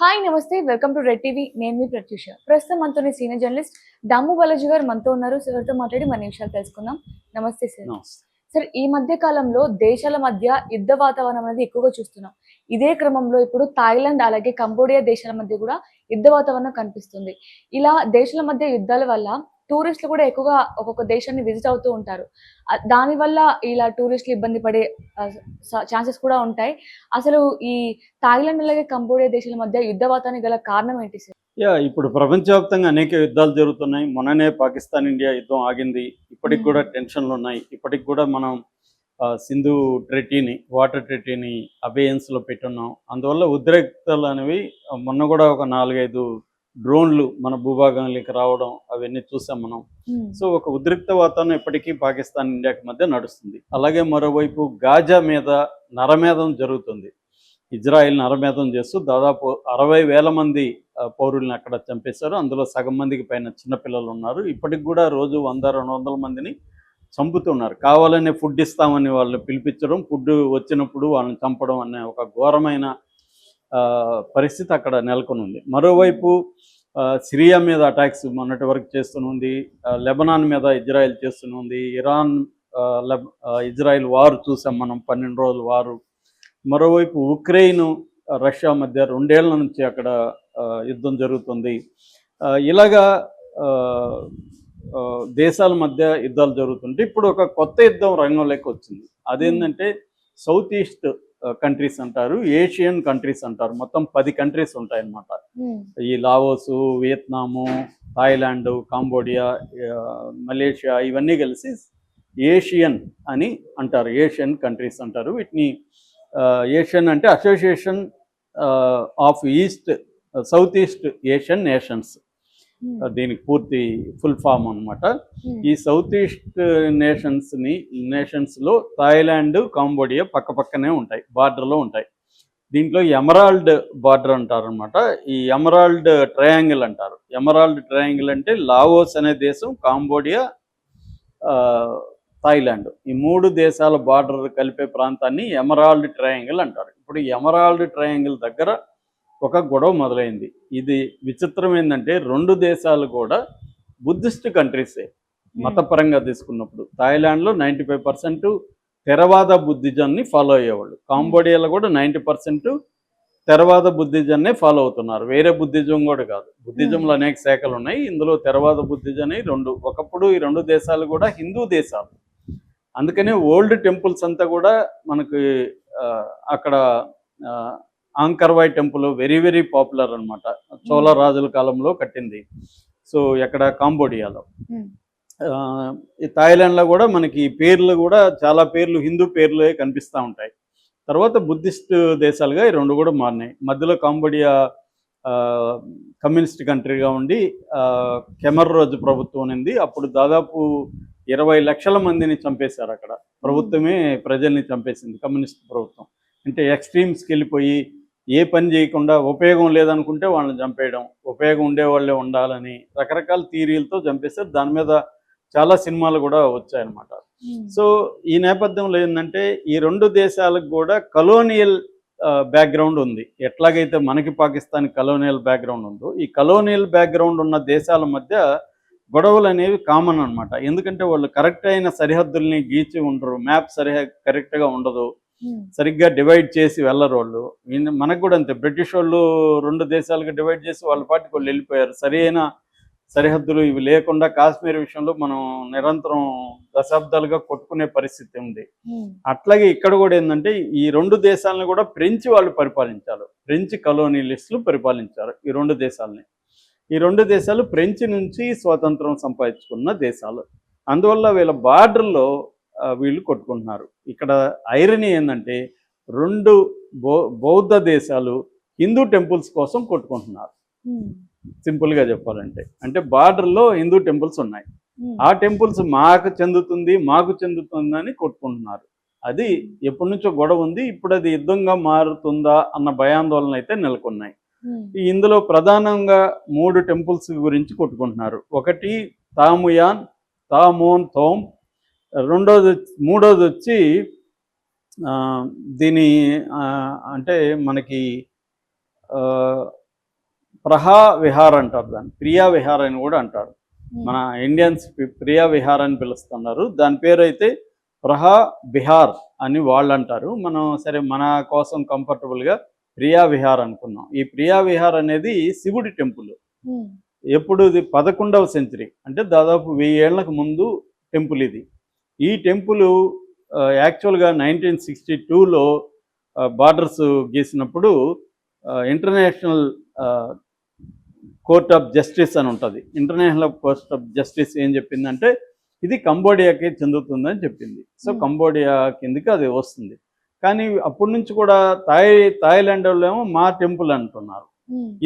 Hi నమస్తే. Welcome to red TV నేను మీ ప్రత్యూష. ప్రస్తుతం మనతోని సీనియర్ జర్నలిస్ట్ దమ్ము బాలాజీ గారు మనతో ఉన్నారు. సార్తో మాట్లాడి మన విషయాలు తెలుసుకుందాం. నమస్తే సార్ సార్ ఈ మధ్య కాలంలో దేశాల మధ్య యుద్ధ వాతావరణం అనేది ఎక్కువగా చూస్తున్నాం. ఇదే క్రమంలో ఇప్పుడు థాయిలాండ్ అలాగే కంబోడియా దేశాల మధ్య కూడా యుద్ధ వాతావరణం కనిపిస్తుంది. ఇలా దేశాల మధ్య యుద్ధాల వల్ల టూరిస్టులు కూడా ఎక్కువగా ఒక్కొక్క దేశాన్ని విజిట్ అవుతూ ఉంటారు. దానివల్ల ఇలా టూరిస్టులు ఇబ్బంది పడే ఛాన్సెస్ కూడా ఉంటాయి. అసలు ఈ థాయిలాండ్ అలాగే కంబోడియా దేశాల మధ్య యుద్ధ వాతావరణం గల కారణం ఏంటి సార్? యా ఇప్పుడు ప్రపంచవ్యాప్తంగా అనేక యుద్ధాలు జరుగుతున్నాయి. మొన్ననే పాకిస్తాన్ ఇండియా యుద్ధం ఆగింది. ఇప్పటికి. కూడా టెన్షన్లు ఉన్నాయి. ఇప్పటికి కూడా మనం సింధు ట్రెటీని వాటర్ ట్రెటీని అబేయన్స్లో పెట్టున్నాం. అందువల్ల ఉద్రిక్తలు అనేవి మొన్న కూడా ఒక నాలుగైదు డ్రోన్లు మన భూభాగంలోకి రావడం అవన్నీ చూసాం మనం. సో ఒక ఉద్రిక్త వాతావరణం ఇప్పటికీ పాకిస్తాన్ ఇండియాకి మధ్య నడుస్తుంది. అలాగే మరోవైపు గాజా మీద నరమేధం జరుగుతుంది. ఇజ్రాయెల్ నరమేధం చేస్తూ దాదాపు అరవై వేల మంది పౌరుల్ని అక్కడ చంపేశారు. అందులో సగం మందికి పైన చిన్నపిల్లలు ఉన్నారు. ఇప్పటికి కూడా రోజు వంద రెండు వందల మందిని చంపుతున్నారు. కావాలనే ఫుడ్ ఇస్తామని వాళ్ళు పిలిపించడం ఫుడ్ వచ్చినప్పుడు వాళ్ళని చంపడం అనే ఒక ఘోరమైన పరిస్థితి అక్కడ నెలకొని ఉంది మరోవైపు సిరియా మీద అటాక్స్ మొన్నటి వరకు చేస్తునుంది. లెబనాన్ మీద ఇజ్రాయెల్ చేస్తునుంది. ఇరాన్ లెబ్ ఇజ్రాయెల్ వారు చూసాం మనం పన్నెండు రోజులు వారు. మరోవైపు ఉక్రెయిన్ రష్యా మధ్య రెండేళ్ళ నుంచి అక్కడ యుద్ధం జరుగుతుంది. ఇలాగా దేశాల మధ్య యుద్ధాలు జరుగుతుంటే ఇప్పుడు ఒక కొత్త యుద్ధం రంగంలోకి వచ్చింది. అదేంటంటే సౌత్ ఈస్ట్ కంట్రీస్ అంటారు ఏషియన్ కంట్రీస్ అంటారు. మొత్తం పది కంట్రీస్ ఉంటాయన్నమాట. ఈ Laos Vietnam Thailand Cambodia Malaysia ఇవన్నీ కలిసి ఏషియన్ అని అంటారు. ఏషియన్ కంట్రీస్ అంటారు. వీటిని ఏషియన్ అంటే association of east south east Asian nations దీనికి పూర్తి ఫుల్ ఫామ్ అన్నమాట. ఈ సౌత్ ఈస్ట్ నేషన్స్ని నేషన్స్లో థాయిలాండ్ కాంబోడియా పక్క పక్కనే ఉంటాయి బార్డర్లో ఉంటాయి. దీంట్లో ఎమరాల్డ్ బార్డర్ అంటారు అనమాట ఈ ఎమరాల్డ్ ట్రయాంగిల్ అంటారు. ఎమరాల్డ్ ట్రయాంగిల్ అంటే లావోస్ అనే దేశం కాంబోడియా థాయిలాండ్. ఈ మూడు దేశాల బార్డర్ కలిపే ప్రాంతాన్ని ఎమరాల్డ్ ట్రయాంగిల్ అంటారు. ఇప్పుడు ఎమరాల్డ్ ట్రయాంగిల్ దగ్గర ఒక గొడవ మొదలైంది. ఇది విచిత్రం ఏంటంటే రెండు దేశాలు కూడా బుద్ధిస్ట్ కంట్రీసే మతపరంగా తీసుకున్నప్పుడు. థాయిలాండ్లో నైంటీ ఫైవ్ పర్సెంట్ తెరవాద బుద్ధిజాన్ని ఫాలో అయ్యేవాళ్ళు. కాంబోడియాలో కూడా నైంటీ పర్సెంట్ తెరవాద బుద్ధిజాన్నే ఫాలో అవుతున్నారు. వేరే బుద్ధిజం కూడా కాదు. బుద్ధిజంలో అనేక శాఖలు ఉన్నాయి. ఇందులో తెరవాద బుద్ధిజం రెండు ఒకప్పుడు ఈ రెండు దేశాలు కూడా హిందూ దేశాలు. అందుకనే ఓల్డ్ టెంపుల్స్ అంతా కూడా మనకి అక్కడ Angkor Wat temple very very popular అన్నమాట. చోళ రాజుల కాలంలో కట్టింది. సో ఎక్కడ కాంబోడియాలో. ఆ, ఈ థాయిలాండ్లో కూడా మనకి పేర్లు కూడా చాలా పేర్లు హిందూ పేర్లే కనిపిస్తూ ఉంటాయి. తర్వాత బుద్ధిస్ట్ దేశాలుగా ఈ రెండు కూడా మారినాయి. మధ్యలో కాంబోడియా కమ్యూనిస్ట్ కంట్రీగా ఉండి కెమర్ రోజు ప్రభుత్వం ఉంది అప్పుడు దాదాపు ఇరవై లక్షల మందిని చంపేశారు అక్కడ. ప్రభుత్వమే ప్రజల్ని చంపేసింది కమ్యూనిస్ట్ ప్రభుత్వం. అంటే ఎక్స్ట్రీమ్స్కి వెళ్ళిపోయి ఏ పని చేయకుండా ఉపయోగం లేదనుకుంటే వాళ్ళని చంపేయడం ఉపయోగం ఉండే వాళ్ళే ఉండాలని రకరకాల థీరీలతో చంపేశారు. దాని మీద చాలా సినిమాలు కూడా వచ్చాయన్నమాట. సో ఈ నేపథ్యంలో ఏంటంటే ఈ రెండు దేశాలకు కూడా కలోనియల్ బ్యాక్గ్రౌండ్ ఉంది. ఎట్లాగైతే మనకి పాకిస్తాన్ కలోనియల్ బ్యాక్గ్రౌండ్ ఉందో ఈ కలోనియల్ బ్యాక్గ్రౌండ్ ఉన్న దేశాల మధ్య గొడవలు అనేవి కామన్ అన్నమాట. ఎందుకంటే వాళ్ళు కరెక్ట్ అయిన సరిహద్దుల్ని గీచి ఉండరు. మ్యాప్ సరిహ కరెక్ట్గా ఉండదు. సరిగ్గా డివైడ్ చేసి వెళ్ళరు వాళ్ళు మనకు కూడా అంతే. బ్రిటిష్ వాళ్ళు రెండు దేశాలుగా డివైడ్ చేసి వాళ్ళ పాటికి వాళ్ళు వెళ్ళిపోయారు. సరైన సరిహద్దులు ఇవి లేకుండా కాశ్మీర్ విషయంలో మనం నిరంతరం దశాబ్దాలుగా కొట్టుకునే పరిస్థితి ఉంది. అట్లాగే ఇక్కడ కూడా ఏంటంటే ఈ రెండు దేశాలను కూడా ఫ్రెంచ్ వాళ్ళు పరిపాలించారు. ఫ్రెంచ్ కలోనియలిస్టులు పరిపాలించారు ఈ రెండు దేశాలని. ఈ రెండు దేశాలు ఫ్రెంచ్ నుంచి స్వాతంత్రం సంపాదించుకున్న దేశాలు. అందువల్ల వీళ్ళ బార్డర్లో వీళ్ళు కొట్టుకుంటున్నారు. ఇక్కడ ఐరనీ ఏంటంటే రెండు బౌద్ధ దేశాలు హిందూ టెంపుల్స్ కోసం కొట్టుకుంటున్నారు. సింపుల్గా చెప్పాలంటే. అంటే బార్డర్లో హిందూ టెంపుల్స్ ఉన్నాయి. ఆ టెంపుల్స్ మాకు చెందుతుంది మాకు చెందుతుంది అని కొట్టుకుంటున్నారు. అది ఎప్పటి నుంచో గొడవ ఉంది ఇప్పుడు అది యుద్ధంగా మారుతుందా అన్న భయాందోళన అయితే నెలకొన్నాయి. ఇందులో ప్రధానంగా మూడు టెంపుల్స్ గురించి కొట్టుకుంటున్నారు. ఒకటి తాముయాన్ తామోన్ తోమ్ రెండోది మూడోది వచ్చి దీని అంటే మనకి ప్రహా విహార్ అంటారు దాన్ని. ప్రియా విహార్ అని కూడా అంటారు. మన ఇండియన్స్ ప్రియా విహార్ అని పిలుస్తున్నారు. దాని పేరు అయితే ప్రహా బిహార్ అని వాళ్ళు అంటారు. మనం సరే మన కోసం కంఫర్టబుల్గా ప్రియా విహార్ అనుకున్నాం. ఈ ప్రియా విహార్ అనేది శివుడి టెంపుల్. ఎప్పుడు ఇది పదకొండవ సెంచరీ. అంటే దాదాపు వెయ్యి ఏళ్ళకు ముందు టెంపుల్ ఇది. ఈ టెంపుల్ యాక్చువల్గా నైన్టీన్ సిక్స్టీ టూలో బార్డర్స్ గీసినప్పుడు ఇంటర్నేషనల్ కోర్ట్ ఆఫ్ జస్టిస్ అని ఉంటుంది. ఇంటర్నేషనల్ కోర్ట్ ఆఫ్ జస్టిస్ ఏం చెప్పిందంటే ఇది కంబోడియాకి చెందుతుందని చెప్పింది. సో. కంబోడియా కిందకి అది వస్తుంది. కానీ అప్పటి నుంచి కూడా థాయ్ థాయిలాండ్ వాళ్ళు ఏమో మా టెంపుల్ అంటున్నారు.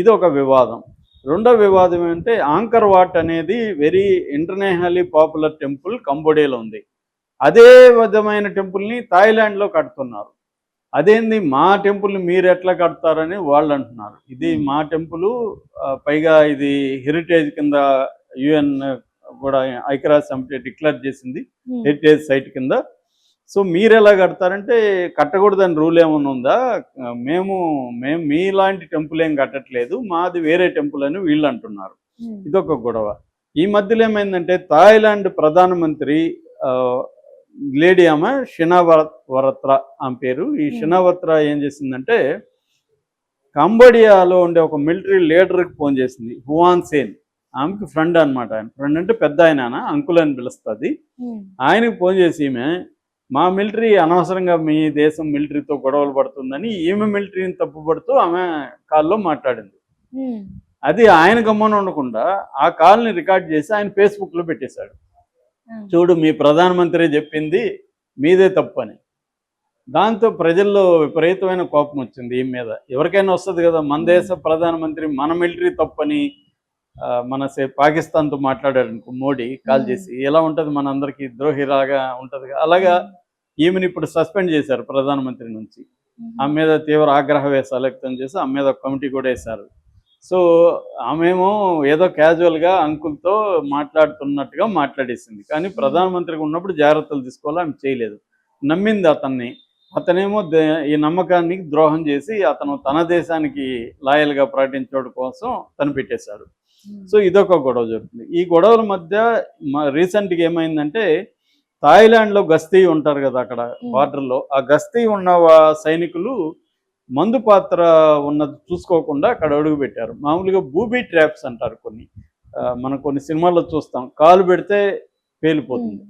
ఇది ఒక వివాదం. రెండో వివాదం ఏంటంటే ఆంకర్ వాట్ అనేది వెరీ ఇంటర్నేషనల్లీ పాపులర్ టెంపుల్ కంబోడియాలో ఉంది. అదే విధమైన టెంపుల్ని థాయిలాండ్లో కడుతున్నారు. అదేంది? మా టెంపుల్ మీరు ఎట్లా కడతారని వాళ్ళు అంటున్నారు. ఇది. మా టెంపుల్ పైగా ఇది హెరిటేజ్ కింద యుఎన్ కూడా ఐక్యరాజ్య సమితి డిక్లేర్ చేసింది హెరిటేజ్ సైట్ కింద. సో మీరు ఎలా కడతారంటే కట్టకూడదని రూల్ ఏమైనా ఉందా? మేము మేము మీలాంటి టెంపుల్ ఏం కట్టట్లేదు మాది వేరే టెంపుల్ అని వీళ్ళు అంటున్నారు. ఇదొక గొడవ. ఈ మధ్యలో ఏమైందంటే థాయిలాండ్ ప్రధానమంత్రి లేడీ ఆమె షినావర వరత్ర ఆమె పేరు. ఈ. షినావత్ర ఏం చేసిందంటే కంబోడియాలో ఉండే ఒక మిలిటరీ లీడర్కి ఫోన్ చేసింది. హువాన్ సేన్. ఆమెకి ఫ్రెండ్ అన్నమాట ఆయన. ఫ్రెండ్ అంటే పెద్ద ఆయన అంకుల్ అని పిలుస్తుంది. ఆయనకు ఫోన్ చేసి ఈమె మా మిలిటరీ అనవసరంగా మీ దేశం మిలిటరీతో గొడవలు పడుతుందని ఈమె మిలిటరీని తప్పుపడుతూ ఆమె కాల్లో మాట్లాడింది. అది ఆయన గమ్మన ఉండకుండా ఆ కాల్ని రికార్డ్ చేసి ఆయన ఫేస్బుక్లో పెట్టేశాడు. చూడు మీ ప్రధానమంత్రి చెప్పింది మీదే తప్పు అని దాంతో ప్రజల్లో విపరీతమైన కోపం వచ్చింది ఈ మీద. ఎవరికైనా వస్తుంది కదా మన దేశ ప్రధానమంత్రి మన మిలిటరీ తప్పని ఆ, మన సే పాకిస్తాన్తో మాట్లాడాడు అనుకో మోడీ కాల్. చేసి ఎలా ఉంటుంది మన అందరికి ద్రోహిలాగా ఉంటుంది అలాగా ఈమెను ఇప్పుడు సస్పెండ్ చేశారు ప్రధానమంత్రి నుంచి. ఆమె మీద తీవ్ర ఆగ్రహ వ్యక్తం చేసి ఆమె మీద కమిటీ కూడా వేశారు. సో ఆమెమో ఏదో క్యాజువల్గా అంకుల్తో మాట్లాడుతున్నట్టుగా మాట్లాడేసింది. కానీ ప్రధానమంత్రిగా ఉన్నప్పుడు జాగ్రత్తలు తీసుకోవాలి ఆమె చేయలేదు. నమ్మింది అతన్ని. అతనేమో దే- ఈ నమ్మకాన్ని ద్రోహం చేసి అతను తన దేశానికి లాయల్గా ప్రకటించడం కోసం తను పెట్టేశాడు సో ఇదొక గొడవ జరుగుతుంది. ఈ గొడవల మధ్య రీసెంట్గా ఏమైందంటే థాయిలాండ్లో గస్తీ ఉంటారు కదా అక్కడ. బార్డర్లో. ఆ గస్తీ ఉన్న సైనికులు మందు పాత్ర ఉన్నది చూసుకోకుండా అక్కడ అడుగు పెట్టారు. మామూలుగా బూబీ ట్రాప్స్ అంటారు కొన్ని. మనం కొన్ని సినిమాల్లో చూస్తాం. కాలు పెడితే పేలిపోతుంది.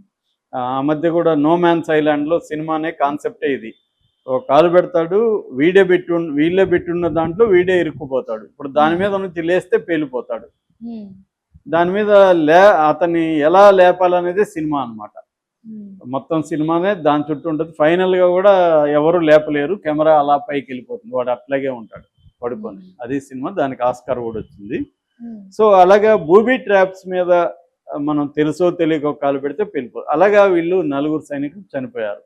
ఆ మధ్య కూడా నో మ్యాన్స్ ఐలాండ్లో సినిమానే కాన్సెప్టే ఇది. ఒక కాలు పెడతాడు వీడే పెట్టి వీళ్ళే పెట్టున్న దాంట్లో వీడే ఇరుక్కుపోతాడు. ఇప్పుడు దాని మీద నుంచి లేస్తే పేలిపోతాడు. దాని మీద లే అతన్ని ఎలా లేపాలనేదే సినిమా అన్నమాట. ఉమ్, మొత్తం సినిమానే దాని చుట్టూ ఉంటుంది. ఫైనల్గా కూడా ఎవరు లేపలేరు. కెమెరా అలా పైకి వెళ్ళిపోతుంది. వాడు అట్లాగే ఉంటాడు. పడుకొని. అది సినిమా. దానికి ఆస్కార్ కూడా వచ్చింది. సో అలాగా బూబీ ట్రాప్స్ మీద మనం తెలుసో తెలియకో కాలు పెడితే వెళ్ళిపో అలాగా వీళ్ళు నలుగురు సైనికులు చనిపోయారు.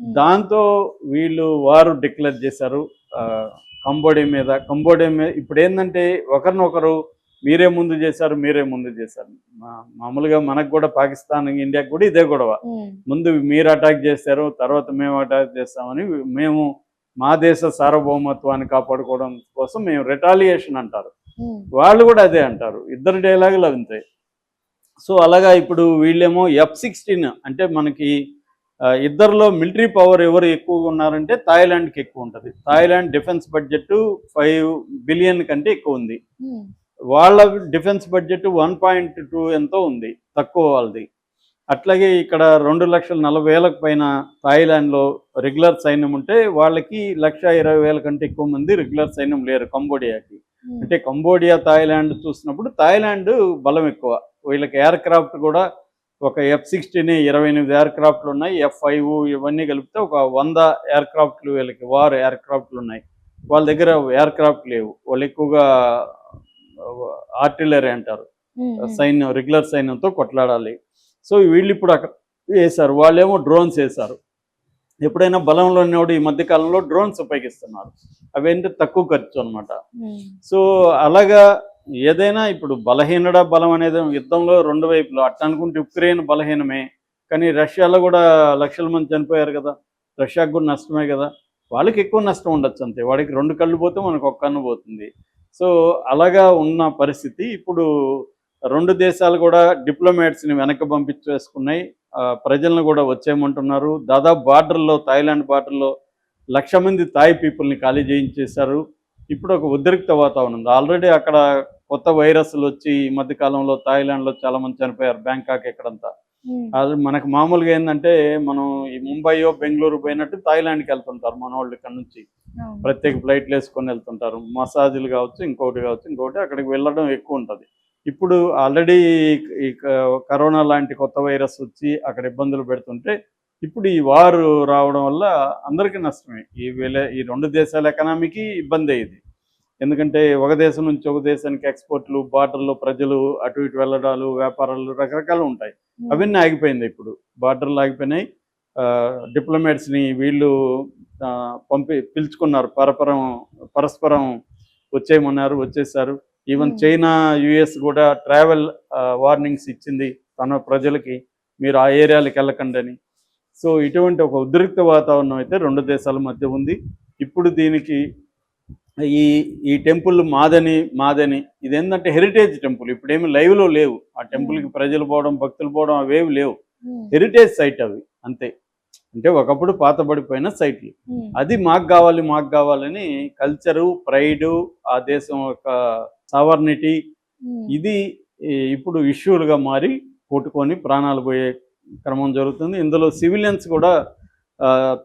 దాంతో వీళ్ళు వారు డిక్లేర్ చేశారు. కంబోడియా మీద. కంబోడియా మీద ఇప్పుడు ఏంటంటే ఒకరినొకరు మీరే ముందు చేశారు మీరే ముందు చేశారు. మామూలుగా మనకు కూడా పాకిస్తాన్ ఇండియాకి కూడా ఇదే గొడవ. ముందు మీరు అటాక్ చేశారు తర్వాత మేము అటాక్ చేస్తామని మేము మా దేశ సార్వభౌమత్వాన్ని కాపాడుకోవడం కోసం మేము రిటాలియేషన్ అంటారు. వాళ్ళు కూడా అదే అంటారు. ఇద్దరు డైలాగులు అంతే. సో అలాగా ఇప్పుడు వీళ్ళేమో ఎఫ్ సిక్స్టీన్ అంటే మనకి ఇద్దరిలో మిలిటరీ పవర్ ఎవరు ఎక్కువగా ఉన్నారంటే థాయిలాండ్కి ఎక్కువ ఉంటుంది. Thailand defence budget five billion కంటే ఎక్కువ ఉంది. వాళ్ళ defence budget one point two ఎంతో ఉంది తక్కువ వాళ్ళది. అట్లాగే ఇక్కడ రెండు లక్షల నలభై వేలకు పైన థాయిలాండ్లో రెగ్యులర్ సైన్యం ఉంటే వాళ్ళకి లక్ష ఇరవై వేల కంటే ఎక్కువ మంది రెగ్యులర్ సైన్యం లేరు కంబోడియాకి. అంటే కంబోడియా థాయిలాండ్ చూసినప్పుడు థాయిలాండ్ బలం ఎక్కువ. వీళ్ళకి ఎయిర్ క్రాఫ్ట్ కూడా ఒక ఎఫ్ సిక్స్టీన్ ఇరవై ఎనిమిది ఎయిర్ క్రాఫ్ట్లు ఉన్నాయి ఎఫ్ ఫైవ్ ఇవన్నీ కలిపితే ఒక వంద ఎయిర్ క్రాఫ్ట్లు వీళ్ళకి వార్ ఎయిర్ క్రాఫ్ట్లు ఉన్నాయి. వాళ్ళ దగ్గర ఎయిర్ క్రాఫ్ట్ లేవు. వాళ్ళు ఎక్కువగా ఆర్టిలరీ అంటారు. సైన్యం రెగ్యులర్ సైన్యంతో కొట్లాడాలి. సో వీళ్ళు ఇప్పుడు అక్కడ వేశారు. వాళ్ళేమో డ్రోన్స్ వేశారు. ఎప్పుడైనా బలంలో ఉన్నవాడు ఈ మధ్య కాలంలో డ్రోన్స్ ఉపయోగిస్తున్నారు. అవేంటి? తక్కువ ఖర్చు అన్నమాట. ఉమ్, సో అలాగా ఏదైనా ఇప్పుడు బలహీనడా బలం అనేది యుద్ధంలో రెండు వైపులు. అట్ట అనుకుంటే ఉక్రెయిన్ బలహీనమే. కానీ రష్యాలో కూడా లక్షల మంది చనిపోయారు కదా. రష్యాకు కూడా నష్టమే కదా. వాళ్ళకి ఎక్కువ నష్టం ఉండొచ్చు అంతే. వాడికి రెండు కళ్ళు పోతే మనకు ఒక్క కన్ను పోతుంది. సో అలాగా ఉన్న పరిస్థితి. ఇప్పుడు రెండు దేశాలు కూడా డిప్లొమాట్స్ని వెనక్కి పంపించేసుకున్నాయి. ప్రజలను కూడా వచ్చేయమంటున్నారు. దాదాపు బార్డర్లో థాయిలాండ్ బార్డర్లో లక్ష మంది థాయ్ పీపుల్ని ఖాళీ చేయించేశారు. ఇప్పుడు ఒక ఉద్రిక్త వాతావరణం ఉంది. ఆల్రెడీ అక్కడ కొత్త వైరస్లు వచ్చి ఈ మధ్య కాలంలో థాయిలాండ్లో చాలా మంది చనిపోయారు. బ్యాంకాక్ ఎక్కడంతా. అది మనకు మామూలుగా ఏంటంటే మనం ఈ ముంబైయో బెంగళూరు పోయినట్టు థాయిలాండ్కి వెళ్తుంటారు మన వాళ్ళు ఇక్కడ నుంచి. ప్రత్యేక ఫ్లైట్లు వేసుకొని వెళ్తుంటారు. మసాజులు కావచ్చు ఇంకొకటి కావచ్చు ఇంకొకటి అక్కడికి వెళ్ళడం ఎక్కువ ఉంటుంది. ఇప్పుడు ఆల్రెడీ ఈ కరోనా లాంటి కొత్త వైరస్ వచ్చి అక్కడ ఇబ్బందులు పెడుతుంటే ఇప్పుడు ఈ వారు రావడం వల్ల అందరికీ నష్టమే. ఈ వేలే ఈ రెండు దేశాల ఎకనామీకి ఇబ్బంది ఇది ఎందుకంటే ఒక దేశం నుంచి ఒక దేశానికి ఎక్స్పోర్ట్లు బార్డర్లో ప్రజలు అటు ఇటు వెళ్ళడాలు వ్యాపారాలు రకరకాలు ఉంటాయి. ఉమ్, అవన్నీ ఆగిపోయింది ఇప్పుడు. బార్డర్లు ఆగిపోయినాయి. డిప్లొమాట్స్ని వీళ్ళు పంపి పిలుచుకున్నారు. పరపరం పరస్పరం వచ్చేయమన్నారు వచ్చేసారు. Even Hmm. చైనా యుఎస్ కూడా ట్రావెల్ వార్నింగ్స్ ఇచ్చింది తన ప్రజలకి. మీరు ఆ ఏరియాలకు వెళ్ళకండి అని. సో ఇటువంటి ఒక ఉద్రిక్త వాతావరణం అయితే రెండు దేశాల మధ్య ఉంది. ఇప్పుడు దీనికి ఈ ఈ టెంపుల్ మాదని మాదని. ఇది ఏంటంటే హెరిటేజ్ టెంపుల్. ఇప్పుడు ఏమి లైవ్లో లేవు. ఆ టెంపుల్కి ప్రజలు పోవడం భక్తులు పోవడం అవేవి లేవు. హెరిటేజ్ సైట్ అవి. అంతే. అంటే ఒకప్పుడు పాతబడిపోయిన సైట్లు అది మాకు కావాలి మాకు కావాలని కల్చరు ప్రైడ్ ఆ దేశం యొక్క సవర్నిటీ ఇది ఇప్పుడు ఇష్యూలుగా మారి కొట్టుకొని ప్రాణాలు పోయే క్రమం జరుగుతుంది. ఇందులో సివిలియన్స్ కూడా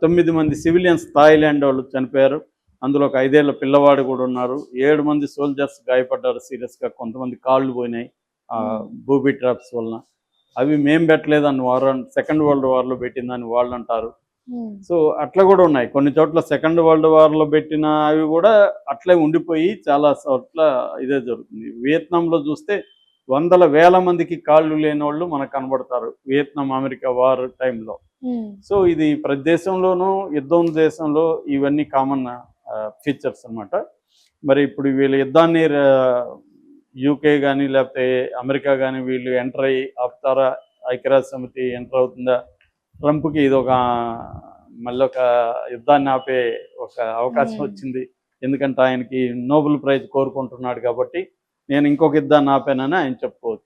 తొమ్మిది మంది సివిలియన్స్ థాయిలాండ్ వాళ్ళు చనిపోయారు. అందులో ఒక ఐదేళ్ళ పిల్లవాడు కూడా ఉన్నారు. ఏడు మంది సోల్జర్స్ గాయపడ్డారు సీరియస్గా. కొంతమంది కాళ్ళు పోయినాయి ఆ, బూబీ ట్రాప్స్ వలన. అవి మేం పెట్టలేదని వారు సెకండ్ వరల్డ్ వార్లో పెట్టిందని వాళ్ళు అంటారు. ఉమ్, సో అట్లా కూడా ఉన్నాయి. కొన్ని చోట్ల సెకండ్ వరల్డ్ వార్లో పెట్టిన అవి కూడా అట్లే ఉండిపోయి చాలా చోట్ల ఇదే జరుగుతుంది. వియత్నాంలో చూస్తే వందల వేల మందికి కాళ్ళు లేని వాళ్ళు మనకు కనబడతారు వియత్నాం అమెరికా వార్ టైంలో ఉమ్, సో ఇది ప్రతి దేశంలోనూ యుద్ధం దేశంలో ఇవన్నీ కామన్ ఫీచర్స్ అన్నమాట. మరి ఇప్పుడు వీళ్ళ యుద్ధాన్ని యూకే కానీ లేకపోతే అమెరికా కానీ వీళ్ళు ఎంటర్ అయ్యి ఆపుతారా? ఐక్యరాజ్య సమితి ఎంటర్ అవుతుందా? ట్రంప్కి ఇది ఒక మళ్ళీ ఒక యుద్ధాన్ని ఆపే ఒక అవకాశం Hmm. వచ్చింది. ఎందుకంటే ఆయనకి నోబెల్ ప్రైజ్ కోరుకుంటున్నాడు కాబట్టి నేను ఇంకొక యుద్ధాన్ని ఆపానని ఆయన చెప్పుకోవచ్చు.